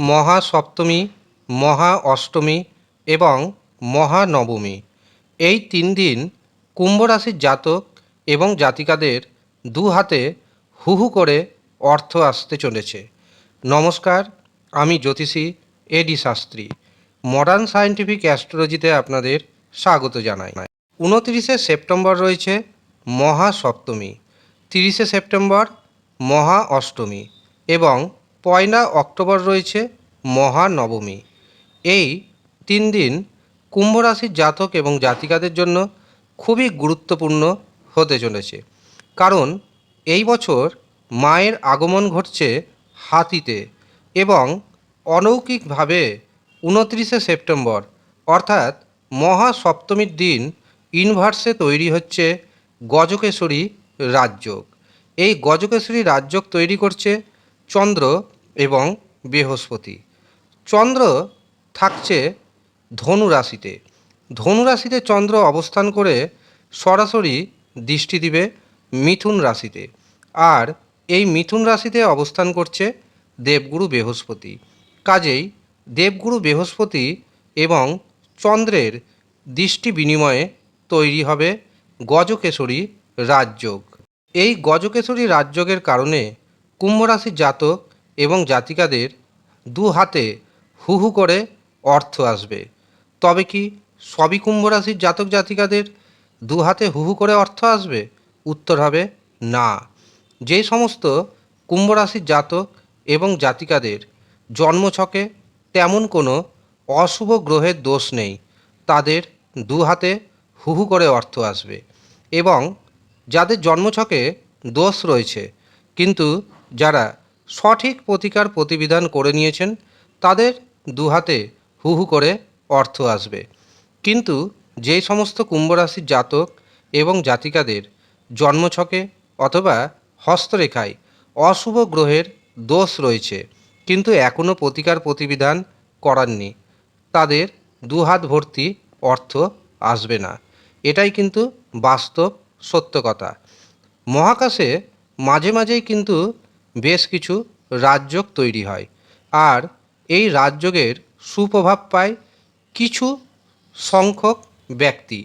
মহাসপ্তমী মহা অষ্টমী এবং মহানবমী। এই তিন দিন কুম্ভ রাশির জাতক এবং জাতিকাদের দু হাতে হু হু করে অর্থ আসতে চলেছে। নমস্কার, আমি জ্যোতিষী এডি শাস্ত্রী। মডার্ন সায়েন্টিফিক অ্যাস্ট্রোলজিতে আপনাদের স্বাগত জানাই। উনতিরিশে সেপ্টেম্বর রয়েছে মহা সপ্তমী তিরিশে সেপ্টেম্বর মহা অষ্টমী এবং পয়লা অক্টোবর রয়েছে মহানবমী। এই তিন দিন কুম্ভ রাশির জাতক এবং জাতিকাদের জন্য খুবই গুরুত্বপূর্ণ হতে চলেছে। কারণ এই বছর মায়ের আগমন ঘটছে হাতিতে এবং অলৌকিকভাবে উনত্রিশে সেপ্টেম্বর, অর্থাৎ মহা সপ্তমীর দিন ইনভার্সে তৈরি হচ্ছে গজকেশরী রাজযোগ। এই গজকেশরী রাজযোগ তৈরি করছে চন্দ্র এবং বৃহস্পতি। চন্দ্র থাকছে ধনু রাশিতে ধনু রাশিতে চন্দ্র অবস্থান করে সরাসরি দৃষ্টি দিবে মিথুন রাশিতে। আর এই মিথুন রাশিতে অবস্থান করছে দেবগুরু বৃহস্পতি। কাজেই দেবগুরু বৃহস্পতি এবং চন্দ্রের দৃষ্টি বিনিময়ে তৈরি হবে গজকেশরী রাজযোগ। এই গজকেশরী রাজযোগের কারণে কুম্ভ রাশির জাতক এবং জাতিকাদের দু হাতে হু হু করে অর্থ আসবে। তবে কি সবই কুম্ভ রাশির জাতক জাতিকাদের দু হাতে হু হু করে অর্থ আসবে? উত্তর হবে না। যে সমস্ত কুম্ভ রাশির জাতক এবং জাতিকাদের জন্মছকে তেমন কোনো অশুভ গ্রহের দোষ নেই। তাদের দু হাতে হু হু করে অর্থ আসবে এবং যাদের জন্মছকে দোষ রয়েছে, কিন্তু যারা সঠিক প্রতিকার প্রতিবিধান করে নিয়েছেন, তাদের দুহাতে হু হু করে অর্থ আসবে। কিন্তু যেই সমস্ত কুম্ভ রাশির জাতক এবং জাতিকাদের জন্মছকে অথবা হস্তরেখায় অশুভ গ্রহের দোষ রয়েছে, কিন্তু এখনও প্রতিকার প্রতিবিধান করাননি, তাদের দু হাত ভর্তি অর্থ আসবে না। এটাই কিন্তু বাস্তব সত্য কথা। মহাকাশে মাঝে মাঝেই কিন্তু বেশ কিছু রাজযোগ তৈরি হয়। আর এই রাজযোগের সুপ্রভাব পায় কিছু সংখ্যক ব্যক্তি।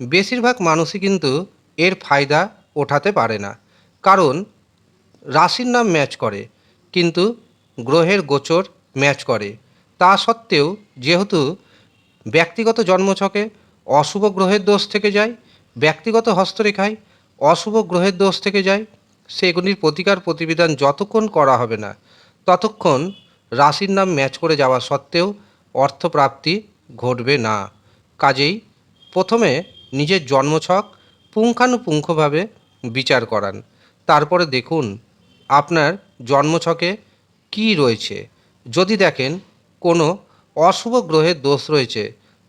বেশিরভাগ মানুষই কিন্তু এর ফায়দা ওঠাতে পারে না। কারণ রাশির নাম ম্যাচ করে, কিন্তু গ্রহের গোচর ম্যাচ করে। তা সত্ত্বেও যেহেতু ব্যক্তিগত জন্মছকে অশুভ গ্রহের দোষ থেকে যায়, ব্যক্তিগত হস্তরেখায় অশুভ গ্রহের দোষ থেকে যায় সেগুলির প্রতিকার প্রতিবিধান যতক্ষণ করা হবে না, ততক্ষণ রাশির নাম ম্যাচ করে যাওয়া সত্ত্বেও অর্থপ্রাপ্তি ঘটবে না। কাজেই প্রথমে নিজের জন্মছক পুঙ্খানুপুঙ্খভাবে বিচার করান। তারপরে দেখুন আপনার জন্মছকে কি রয়েছে। যদি দেখেন কোনো অশুভ গ্রহের দোষ রয়েছে,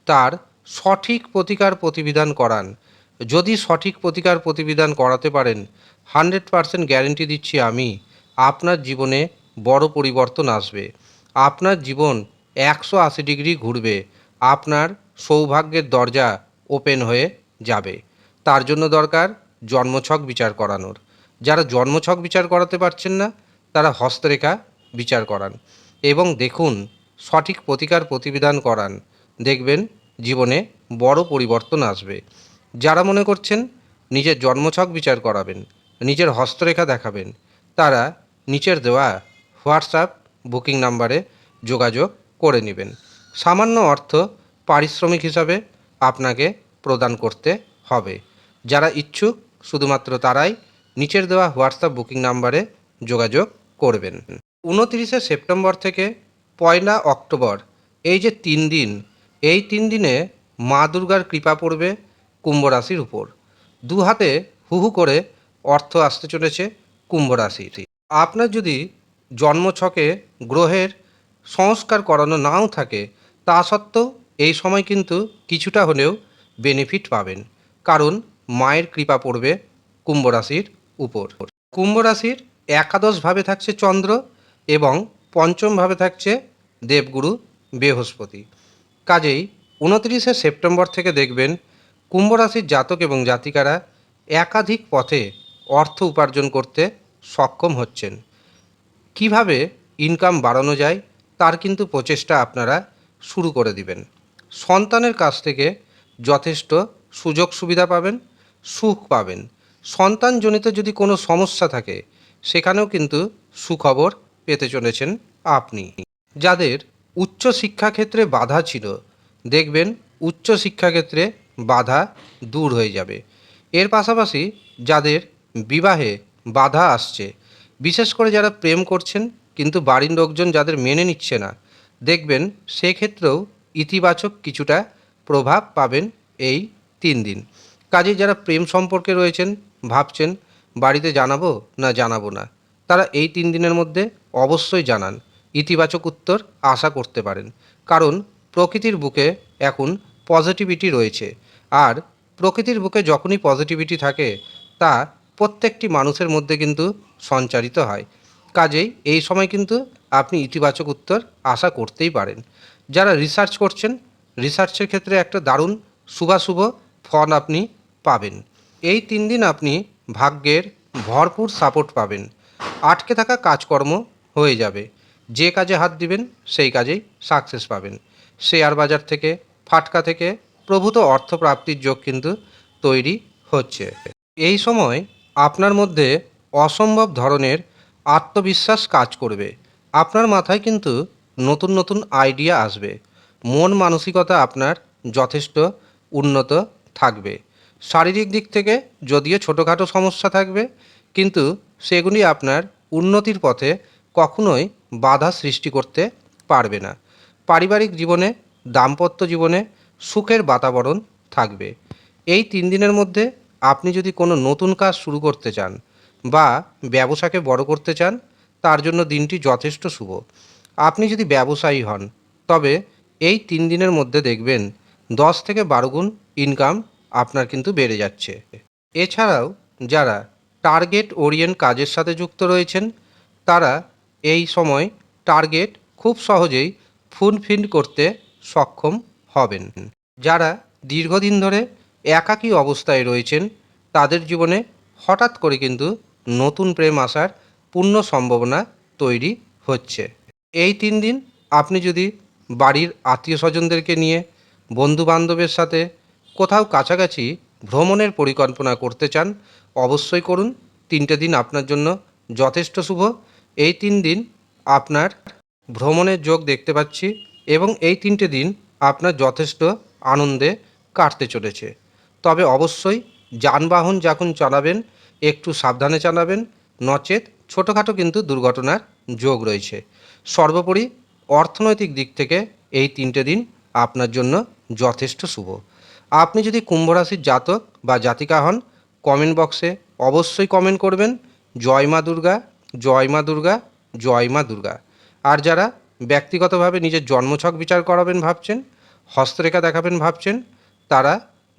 তার সঠিক প্রতিকার প্রতিবিধান করান। যদি সঠিক প্রতিকার প্রতিবিধান করাতে পারেন হান্ড্রেড পারসেন্ট গ্যারেন্টি দিচ্ছি আমি, আপনার জীবনে বড় পরিবর্তন আসবে। আপনার জীবন একশো আশি ডিগ্রি ঘুরবে, আপনার সৌভাগ্যের দরজা ওপেন হয়ে যাবে। তার জন্য দরকার জন্মছক বিচার করানোর। যারা জন্মছক বিচার করাতে পারছেন না, তারা হস্তরেখা বিচার করান এবং দেখুন, সঠিক প্রতিকার প্রতিবিধান করান। দেখবেন, জীবনে বড় পরিবর্তন আসবে। যারা মনে করছেন, নিজের জন্মছক বিচার করাবেন নিজের হস্তরেখা দেখাবেন। তারা নিচের দেওয়া হোয়াটসঅ্যাপ বুকিং নাম্বারে যোগাযোগ করে নেবেন। সামান্য অর্থ পারিশ্রমিক হিসাবে আপনাকে প্রদান করতে হবে। যারা ইচ্ছুক, শুধুমাত্র তারাই নিচের দেওয়া হোয়াটসঅ্যাপ বুকিং নাম্বারে যোগাযোগ করবেন। উনতিরিশে সেপ্টেম্বর থেকে পয়লা অক্টোবর, এই যে তিন দিন, এই তিন দিনে মা দুর্গার কৃপা পড়বে কুম্ভ রাশির উপর। দু হাতে হু হু করে অর্থ আসতে চলেছে কুম্ভ রাশির আপনার যদি জন্মছকে গ্রহের সংস্কার করানো নাও থাকে, তা সত্ত্বেও এই সময় কিন্তু কিছুটা হলেও বেনিফিট পাবেন। কারণ মায়ের কৃপা পড়বে কুম্ভ রাশির উপর। কুম্ভ রাশির একাদশভাবে থাকছে চন্দ্র এবং পঞ্চমভাবে থাকছে দেবগুরু বৃহস্পতি। কাজেই উনত্রিশে সেপ্টেম্বর থেকে দেখবেন কুম্ভ রাশির জাতক এবং জাতিকারা একাধিক পথে অর্থ উপার্জন করতে সক্ষম হচ্ছেন। কীভাবে ইনকাম বাড়ানো যায়, তার কিন্তু প্রচেষ্টা আপনারা শুরু করে দিবেন। সন্তানের কাছ থেকে যথেষ্ট সুযোগ সুবিধা পাবেন, সুখ পাবেন। সন্তানজনিত যদি কোনো সমস্যা থাকে, সেখানেও কিন্তু সুখবর পেতে চলেছেন আপনি। যাদের উচ্চ শিক্ষাক্ষেত্রে বাধা ছিল, দেখবেন উচ্চ শিক্ষাক্ষেত্রে বাধা দূর হয়ে যাবে। এর পাশাপাশি যাদের বিবাহে বাধা আসছে। বিশেষ করে যারা প্রেম করছেন, কিন্তু বাড়ির লোকজন যাদের মেনে নিচ্ছে না, দেখবেন সেক্ষেত্রেও ইতিবাচক কিছুটা প্রভাব পাবেন এই তিন দিন। কাজে যারা প্রেম সম্পর্কে রয়েছেন, ভাবছেন, বাড়িতে জানাব না জানাব না, তারা এই তিন দিনের মধ্যে অবশ্যই জানান। ইতিবাচক উত্তর আশা করতে পারেন। কারণ প্রকৃতির বুকে এখন পজিটিভিটি রয়েছে। আর প্রকৃতির বুকে যখনই পজিটিভিটি থাকে, তা প্রত্যেকটি মানুষের মধ্যে কিন্তু সঞ্চারিত হয়। কাজেই এই সময় কিন্তু আপনি ইতিবাচক উত্তর আশা করতেই পারেন। যারা রিসার্চ করছেন রিসার্চের ক্ষেত্রে একটা দারুণ শুভাশুভ ফল আপনি পাবেন। এই তিন দিন আপনি ভাগ্যের ভরপুর সাপোর্ট পাবেন। আটকে থাকা কাজকর্ম হয়ে যাবে। যে কাজে হাত দিবেন, সেই কাজেই সাকসেস পাবেন। শেয়ার বাজার থেকে, ফাটকা থেকে প্রভূত অর্থপ্রাপ্তির যোগ কিন্তু তৈরি হচ্ছে। এই সময় আপনার মধ্যে অসম্ভব ধরনের আত্মবিশ্বাস কাজ করবে। আপনার মাথায় কিন্তু নতুন নতুন আইডিয়া আসবে। মন মানসিকতা আপনার যথেষ্ট উন্নত থাকবে। শারীরিক দিক থেকে যদিও ছোটোখাটো সমস্যা থাকবে, কিন্তু সেগুলি আপনার উন্নতির পথে কখনোই বাধা সৃষ্টি করতে পারবে না। পারিবারিক জীবনে, দাম্পত্য জীবনে সুখের বাতাবরণ থাকবে। এই তিন দিনের মধ্যে আপনি যদি কোনো নতুন কাজ শুরু করতে চান বা ব্যবসাকে বড় করতে চান, তার জন্য দিনটি যথেষ্ট শুভ। আপনি যদি ব্যবসায়ী হন, তবে এই তিন দিনের মধ্যে দেখবেন দশ থেকে বারো গুণ ইনকাম আপনার কিন্তু বেড়ে যাচ্ছে। এছাড়াও যারা টার্গেট ওরিয়েন্ট কাজের সাথে যুক্ত রয়েছেন, তারা এই সময় টার্গেট খুব সহজেই ফুলফিল করতে সক্ষম হবেন। যারা দীর্ঘদিন ধরে একাকী অবস্থায় রয়েছেন, তাদের জীবনে হঠাৎ করে কিন্তু নতুন প্রেম আসার পূর্ণ সম্ভাবনা তৈরি হচ্ছে। এই তিন দিন আপনি যদি বাড়ির আত্মীয় স্বজনদেরকে নিয়ে বন্ধু বান্ধবের সাথে কোথাও কাছাকাছি ভ্রমণের পরিকল্পনা করতে চান, অবশ্যই করুন। তিনটে দিন আপনার জন্য যথেষ্ট শুভ। এই তিন দিন আপনার ভ্রমণের যোগ দেখতে পাচ্ছি এবং এই তিনটে দিন আপনার যথেষ্ট আনন্দে কাটতে চলেছে। তবে অবশ্যই যানবাহন যখন চালাবেন, একটু সাবধানে চালাবেন। নচেত ছোটোখাটো কিন্তু দুর্ঘটনার যোগ রয়েছে। সর্বোপরি অর্থনৈতিক দিক থেকে এই তিনটে দিন আপনার জন্য যথেষ্ট শুভ। আপনি যদি কুম্ভরাশির জাতক বা জাতিকা হন কমেন্ট বক্সে অবশ্যই কমেন্ট করবেন, জয় মা দুর্গা, জয় মা দুর্গা, জয় মা দুর্গা। আর যারা ব্যক্তিগতভাবে নিজের জন্মছক বিচার করাবেন ভাবছেন, হস্তরেখা দেখাবেন ভাবছেন, তারা